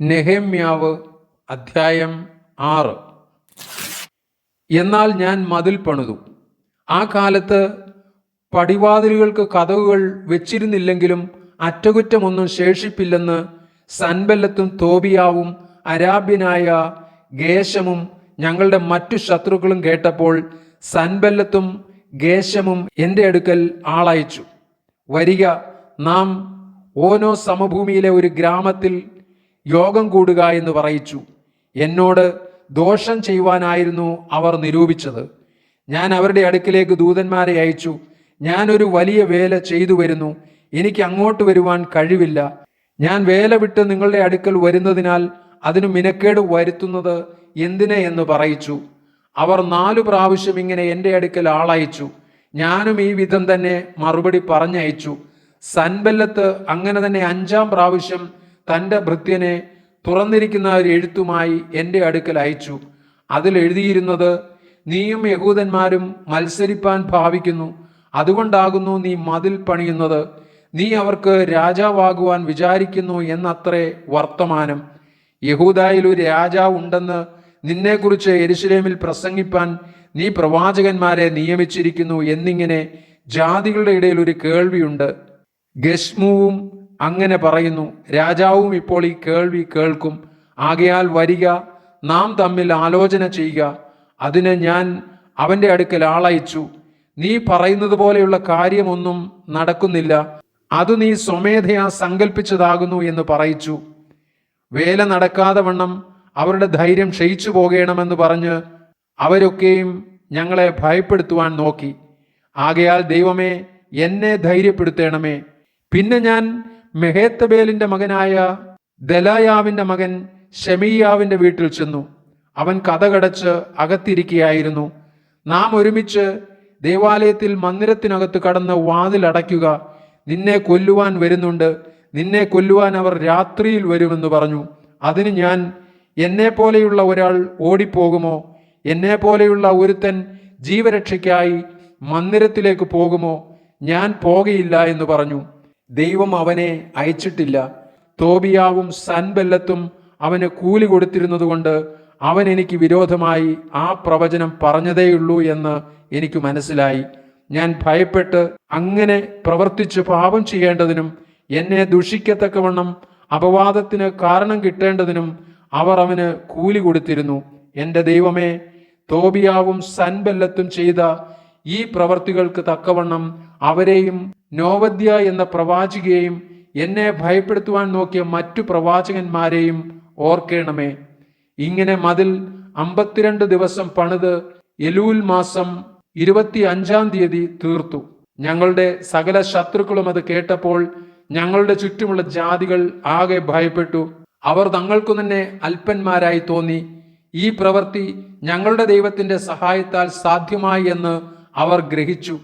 നെഹമ്യാവ് അധ്യായം ആറ്. എന്നാൽ ഞാൻ മതിൽ പണിതു. ആ കാലത്ത് പടിവാതിലുകൾക്ക് കഥകുകൾ വെച്ചിരുന്നില്ലെങ്കിലും അറ്റകുറ്റമൊന്നും ശേഷിപ്പില്ലെന്ന് സൻബല്ലത്തും തോബിയാവും അരാബ്യനായ ഗേശമും ഞങ്ങളുടെ മറ്റു ശത്രുക്കളും കേട്ടപ്പോൾ സൻബല്ലത്തും ഗേശമും എന്റെ അടുക്കൽ ആളയച്ചു. വരിക നാം ഓനോ സമഭൂമിയിലെ ഒരു ഗ്രാമത്തിൽ യോഗം കൂടുക എന്ന് പറയിച്ചു. എന്നോട് ദോഷം ചെയ്യുവാനായിരുന്നു അവർ നിരൂപിച്ചത്. ഞാൻ അവരുടെ അടുക്കിലേക്ക് ദൂതന്മാരെ അയച്ചു. ഞാനൊരു വലിയ വേല ചെയ്തു വരുന്നു. എനിക്ക് അങ്ങോട്ട് വരുവാൻ കഴിവില്ല. ഞാൻ വേല വിട്ട് നിങ്ങളുടെ അടുക്കൽ വരുന്നതിനാൽ അതിന് മിനക്കേട് വരുത്തുന്നത് എന്തിനെ എന്ന് പറയിച്ചു. അവർ നാലു പ്രാവശ്യം ഇങ്ങനെ എന്റെ അടുക്കൽ ആളയച്ചു. ഞാനും ഈ വിധം തന്നെ മറുപടി പറഞ്ഞയച്ചു. സൻബല്ലത്ത് അങ്ങനെ തന്നെ അഞ്ചാം പ്രാവശ്യം തന്റെ ഭൃത്യനെ തുറന്നിരിക്കുന്ന ഒരു എഴുത്തുമായി എന്റെ അടുക്കൽ അയച്ചു. അതിൽ എഴുതിയിരുന്നത് നീയും യഹൂദന്മാരും മത്സരിപ്പാൻ ഭാവിക്കുന്നു. അതുകൊണ്ടാകുന്നു നീ മതിൽ പണിയുന്നത്. നീ അവർക്ക് രാജാവാകുവാൻ വിചാരിക്കുന്നു എന്നത്രേ വർത്തമാനം. യഹൂദായിൽ ഒരു രാജാവ് ഉണ്ടെന്ന് നിന്നെക്കുറിച്ച് എരുശലേമിൽ പ്രസംഗിപ്പാൻ നീ പ്രവാചകന്മാരെ നിയമിച്ചിരിക്കുന്നു എന്നിങ്ങനെ ജാതികളുടെ ഇടയിൽ ഒരു കേൾവിയുണ്ട്. ഗസ്മുവും അങ്ങനെ പറയുന്നു. രാജാവും ഇപ്പോൾ ഈ കേൾവി കേൾക്കും. ആകയാൽ വരിക നാം തമ്മിൽ ആലോചന ചെയ്യുക. അതിന് ഞാൻ അവന്റെ അടുക്കൽ ആളയച്ചു. നീ പറയുന്നത് പോലെയുള്ള കാര്യമൊന്നും നടക്കുന്നില്ല. അത് നീ സ്വമേധയാ സങ്കല്പിച്ചതാകുന്നു എന്ന് പറയിച്ചു. വേല നടക്കാതെ വണ്ണം അവരുടെ ധൈര്യം ക്ഷയിച്ചു പോകണമെന്ന് പറഞ്ഞ് അവരൊക്കെയും ഞങ്ങളെ ഭയപ്പെടുത്തുവാൻ നോക്കി. ആകയാൽ ദൈവമേ എന്നെ ധൈര്യപ്പെടുത്തേണമേ. പിന്നെ ഞാൻ മെഹേത്തബേലിന്റെ മകനായ ദലായാവിന്റെ മകൻ ഷെമിയാവിന്റെ വീട്ടിൽ ചെന്നു. അവൻ കഥകടച്ച് അകത്തിരിക്കുകയായിരുന്നു. നാം ഒരുമിച്ച് ദേവാലയത്തിൽ മന്ദിരത്തിനകത്ത് കടന്ന് വാതിലടയ്ക്കുക നിന്നെ കൊല്ലുവാൻ വരുന്നുണ്ട്. നിന്നെ കൊല്ലുവാൻ അവർ രാത്രിയിൽ വരുമെന്ന് പറഞ്ഞു. അതിന് ഞാൻ എന്നെ പോലെയുള്ള ഒരാൾ ഓടിപ്പോകുമോ? എന്നെ പോലെയുള്ള ഒരുത്തൻ ജീവരക്ഷയ്ക്കായി മന്ദിരത്തിലേക്ക് പോകുമോ? ഞാൻ പോകയില്ല എന്ന് പറഞ്ഞു. ദൈവം അവനെ അയച്ചിട്ടില്ല. തോബിയാവും സൻബല്ലത്തും അവന് കൂലി കൊടുത്തിരുന്നതുകൊണ്ട് അവൻ എനിക്ക് വിരോധമായി ആ പ്രവചനം പറഞ്ഞതേയുള്ളൂ എന്ന് എനിക്ക് മനസ്സിലായി. ഞാൻ ഭയപ്പെട്ട് അങ്ങനെ പ്രവർത്തിച്ച് പാപം ചെയ്യേണ്ടതിനും എന്നെ ദുഷിക്കത്തക്കവണ്ണം അപവാദത്തിന് കാരണം കിട്ടേണ്ടതിനും അവർ അവന് കൂലി കൊടുത്തിരുന്നു. എന്റെ ദൈവമേ തോബിയാവും സൻബല്ലത്തും ചെയ്ത ഈ പ്രവർത്തികൾക്ക് തക്കവണ്ണം അവരെയും നോവദ്യ എന്ന പ്രവാചികയെയും എന്നെ ഭയപ്പെടുത്തുവാൻ നോക്കിയ മറ്റു പ്രവാചകന്മാരെയും ഓർക്കേണമേ. ഇങ്ങനെ മതിൽ അമ്പത്തിരണ്ട് ദിവസം പണിത് എലൂൽ മാസം ഇരുപത്തി അഞ്ചാം തീയതി തീർത്തു. ഞങ്ങളുടെ സകല ശത്രുക്കളും അത് കേട്ടപ്പോൾ ഞങ്ങളുടെ ചുറ്റുമുള്ള ജാതികൾ ആകെ ഭയപ്പെട്ടു. അവർ തങ്ങൾക്കു തന്നെ അല്പന്മാരായി തോന്നി. ഈ പ്രവൃത്തി ഞങ്ങളുടെ ദൈവത്തിന്റെ സഹായത്താൽ സാധ്യമായി എന്ന് അവർ ഗ്രഹിച്ചു.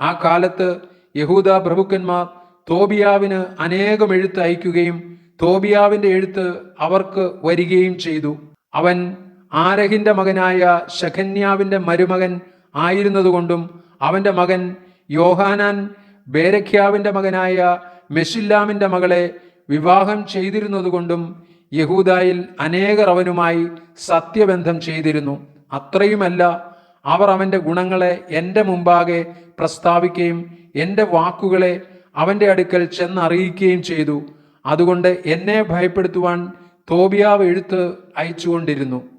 ആ കാലത്ത് യഹൂദ പ്രഭുക്കന്മാർ തോബിയാവിന് അനേകം എഴുത്ത് അയക്കുകയും തോബിയാവിന്റെ എഴുത്ത് അവർക്ക് വരികയും ചെയ്തു. അവൻ ആരഹിന്റെ മകനായ ശഖന്യാവിന്റെ മരുമകൻ ആയിരുന്നതുകൊണ്ടും അവന്റെ മകൻ യോഹാനാൻ ബേരഖ്യാവിന്റെ മകനായ മെഷില്ലാമിന്റെ മകളെ വിവാഹം ചെയ്തിരുന്നതുകൊണ്ടും യഹൂദായിൽ അനേകർ അവനുമായി സത്യബന്ധം ചെയ്തിരുന്നു. അത്രയുമല്ല അവർ അവന്റെ ഗുണങ്ങളെ എന്റെ മുമ്പാകെ പ്രസ്താവിക്കുകയും എന്റെ വാക്കുകളെ അവന്റെ അടുക്കൽ ചെന്നറിയിക്കുകയും ചെയ്തു. അതുകൊണ്ട് എന്നെ ഭയപ്പെടുത്തുവാൻ തോബിയാവ് എഴുത്ത് അയച്ചുകൊണ്ടിരുന്നു.